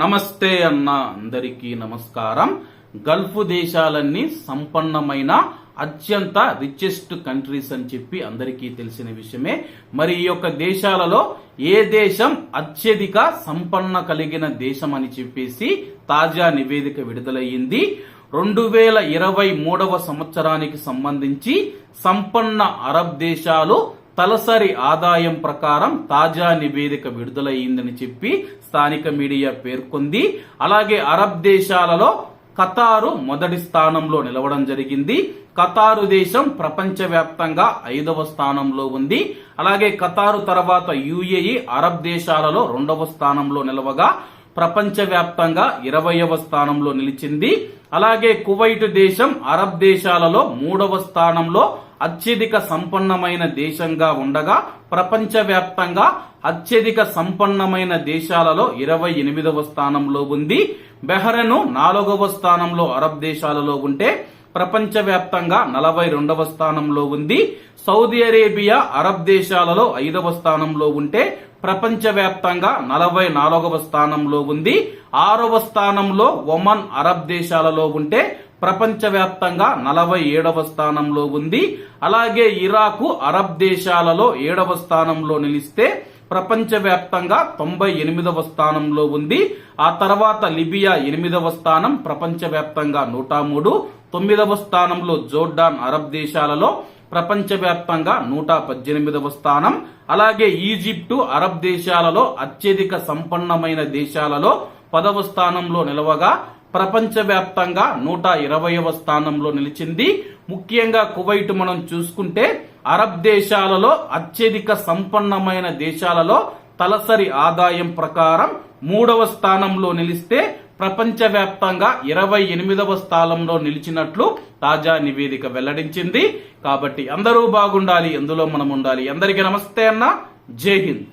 నమస్తే అన్న అందరికీ నమస్కారం. గల్ఫ్ దేశాలన్నీ సంపన్నమైన అత్యంత రిచెస్ట్ కంట్రీస్ అని చెప్పి అందరికీ తెలిసిన విషయమే. మరి ఈ యొక్క దేశాలలో ఏ దేశం అత్యధిక సంపన్న కలిగిన దేశం అని చెప్పేసి తాజా నివేదిక విడుదలయ్యింది. రెండు వేల ఇరవై మూడవ సంవత్సరానికి సంబంధించి సంపన్న అరబ్ దేశాలు తలసరి ఆదాయం ప్రకారం తాజా నివేదిక విడుదలయ్యిందని చెప్పి స్థానిక మీడియా పేర్కొంది. అలాగే అరబ్ దేశాలలో ఖతారు మొదటి స్థానంలో నిలవడం జరిగింది. ఖతారు దేశం ప్రపంచవ్యాప్తంగా ఐదవ స్థానంలో ఉంది. అలాగే ఖతారు తర్వాత యుఏఈ అరబ్ దేశాలలో రెండవ స్థానంలో నిలవగా ప్రపంచవ్యాప్తంగా ఇరవయవ స్థానంలో నిలిచింది. అలాగే కువైట్ దేశం అరబ్ దేశాలలో మూడవ స్థానంలో అత్యధిక సంపన్నమైన దేశంగా ఉండగా ప్రపంచవ్యాప్తంగా అత్యధిక సంపన్నమైన దేశాలలో ఇరవై ఎనిమిదవ స్థానంలో ఉంది. బెహ్రెను నాలుగవ స్థానంలో అరబ్ దేశాలలో ఉంటే ప్రపంచవ్యాప్తంగా నలభై రెండవ స్థానంలో ఉంది. సౌదీ అరేబియా అరబ్ దేశాలలో ఐదవ స్థానంలో ఉంటే ప్రపంచవ్యాప్తంగా నలభై నాలుగవ స్థానంలో ఉంది. ఆరవ స్థానంలో ఒమన్ అరబ్ దేశాలలో ఉంటే ప్రపంచవ్యాప్తంగా నలభై ఏడవ స్థానంలో ఉంది. అలాగే ఇరాకు అరబ్ దేశాలలో ఏడవ స్థానంలో నిలిస్తే ప్రపంచవ్యాప్తంగా తొంభై ఎనిమిదవ స్థానంలో ఉంది. ఆ తర్వాత లిబియా ఎనిమిదవ స్థానం ప్రపంచవ్యాప్తంగా నూట మూడు. తొమ్మిదవ స్థానంలో జోర్డాన్ అరబ్ దేశాలలో ప్రపంచవ్యాప్తంగా నూట పద్దెనిమిదవ స్థానం. అలాగే ఈజిప్టు అరబ్ దేశాలలో అత్యధిక సంపన్నమైన దేశాలలో పదవ స్థానంలో నిలవగా ప్రపంచవ్యాప్తంగా నూట ఇరవైవ స్థానంలో నిలిచింది. ముఖ్యంగా కువైట్ మనం చూసుకుంటే అరబ్ దేశాలలో అత్యధిక సంపన్నమైన దేశాలలో తలసరి ఆదాయం ప్రకారం మూడవ స్థానంలో నిలిస్తే ప్రపంచవ్యాప్తంగా ఇరవై ఎనిమిదవ స్థానంలో నిలిచినట్లు తాజా నివేదిక వెల్లడించింది. కాబట్టి అందరూ బాగుండాలి ఎందులో మనం ఉండాలి. అందరికీ నమస్తే అన్న. జై హింద్.